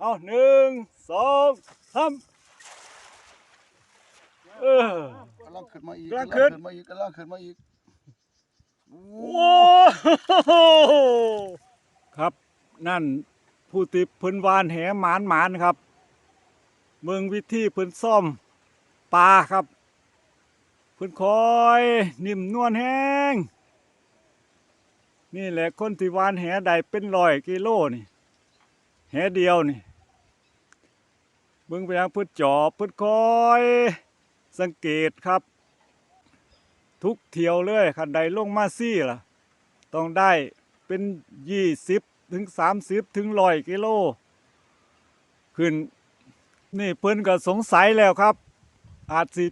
เอาหนึ่งสองสามเออกำลังขึ้นมาอีกกำลังขึ้นมาอีกกำลังขึ้นมาอีกโอ้โอ้โหครับนั่นผู้ติเพิ่นวานแหหมานหมานครับ เมืองวิธีเพิ่นซ่อมปลาครับ เพิ่นคอยนิ่มนวลแห้งนี่แหละคนที่วานแหใดเป็นร้อยกิโลนี่แหเดียวนี่ เบิ่งไปยังพิ่นจอบพิ่นคอย สังเกตครับ ทุกเที่ยวเลยคันใดลงมาซี่ล่ะ ต้องได้เป็นยี่สิบถึงสามสิบถึงร้อยกิโล ขึ้น นี่เพิ่อนก็สงสัยแล้วครับ อาจสิ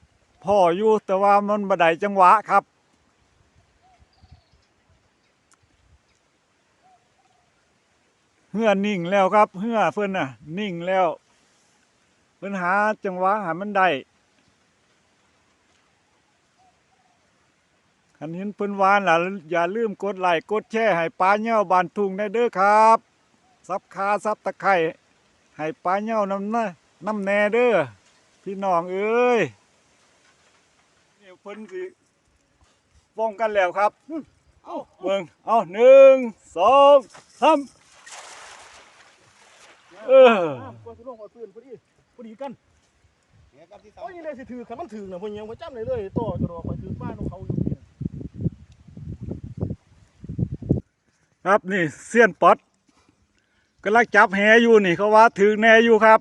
พ่ออยู่แต่ว่ามันบ่ไดจังหวะครับเฮือนิ่งแล้วครับเฮือเพิ่นน่ะ นิ่งแล้ว เพิ่นหาจังหวะหามันได้คันเห็นเพิ่นวานล่ะอย่าลืมกดไลค์กดแชร์ให้ปลาเหย้าบานทุ่งได้เด้อครับซับคาซับตะไคร้ให้ปลาเหย้านำนะน้ำแน่เด้อพี่น้องเอ้ยเนี่เพิ่นสิป้องกันแล้วครับเอาเบิ่งเอาหนึ่งสองสามเออก็สิลงมาฟื้น พอดีพอดีกันแหกับที่สาโอ้ยนี่เลยสิถือคันมันถือน่ะเพิ่นยังบ่จำเลยเลยต่อจะรอคอยถือบ้านของเขาอยู่นี่ครับนี่เสี้ยนป๊อดกำลังจับแหอยู่นี่เขาว่าถึงแน่อยู่ครับ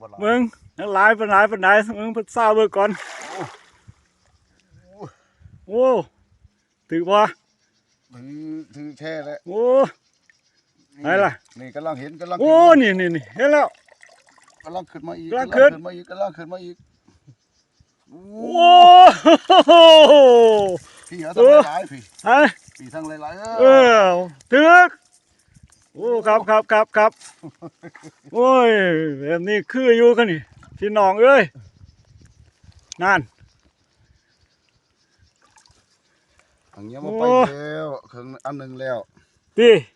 บ่หลายมึงทั้งหลายเป็นหลายเป็นไหนมึงเพิ่นทราบเบิ่งก่อนโอ้ถือว่าถือถือแช่แล้วโอ้ไหนล่ะนี่กำลังเห็นกำลังโอ้ขึ้นนี่นี่นี่เห็นแล้ว กำลังขึ้นมาอีกกำลังขึ้น มาอีกกำลังขึ้นมาอีกโอ้โอ้โหพี่เอาทั้งหลายๆพี่ฮะพี่ทั้งหลายๆเออถึกโอ้ครับครับครับครับโอ้ยแบบนี้คืออยู่กันนี่พี่น้องเอ้ยนั่น อันเนี้ยมาโอ้ไปแล้วครึ่งอันหนึงแล้ว ตีอืม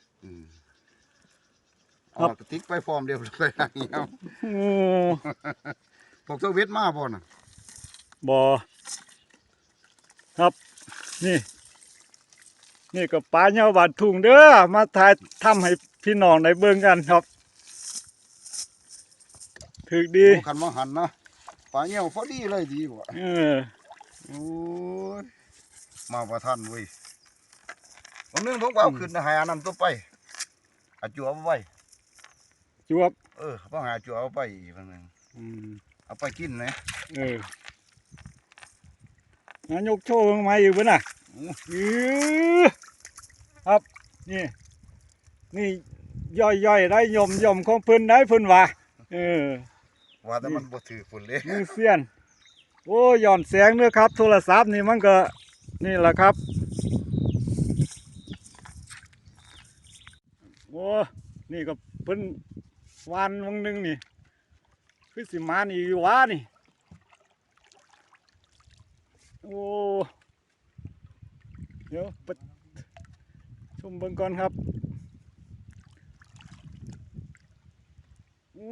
ครับเอากระติกไปฟอร์มเดียวเลยอันเนี้ยโอ้พวกเจ้าเวทมาบ่น่ะบอครับ นี่ นี่ก็ปลาเน่าบาดทุ่งเด้อมาถ่ายทำให้พี่น้องได้เบิ่งกันครับถึกดีโอ้คันมาหันนะปลาเงี้ยวพอดีเลยดีบ่เออโอ้ยมาประทันเว้ยวันหนึงผมก็เอาขึ้นนะหาน้ำตัวไปอาจัวเอาไว้ จวบเออบ่หาจัวเอาไปอีกวันหนึงอืมเอาไปกินนะเออนายกโชว์มาอยู่ปะน่ะอู้อือครับนี่ นี่ย่อยย่อยๆได้ยมยมของเพิ่นได้เพิ่นว่าเออว่าแต่มันบ่ถือฝุ่นเลยมือเสียน โอ้ย่อนแสงเนื้อครับ โทรศัพท์นี่มันก็ นี่แหละครับโอ้นี่ก็เพิ่น วานวังหนึงนี่ คือสิมานี่อยู่วานี่ โอ้เดี๋ยวไปชมเบิ่งก่อนครับโอ้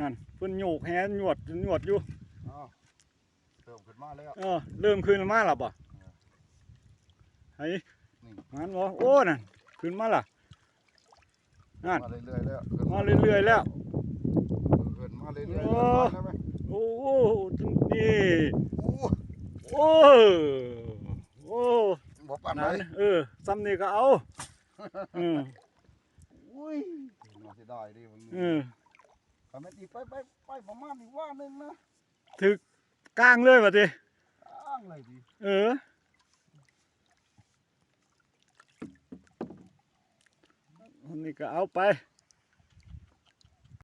นั่นเพิ่นโยกแฮหยวดหยวดอยู่อ้าวเติมขึ้นมาแล้วเออเริ่มขึ้นมาแล้วบ่ไอ้นี่มันบ่โอ้นั่นขึ้นมาละ นั่นมาเรื่อยๆแล้วขึ้นมาเรื่อยๆแล้วขึ้นมาเรื่อยๆโอ้ขึ้นมาได้ไหมโอ้โหนี่อู้โอ้โอ้บ่ปานไหนนั่นเออซ้ำนี่ก็เอาเอออุ้ยน่าเสียดายดิวันนี้เออทำไมตีไปไปไปประมาณอีกว่าหนึงนะถึกกลางเลยว่ะติอ้างเลยดิเออ อันนี้ก็เอาไป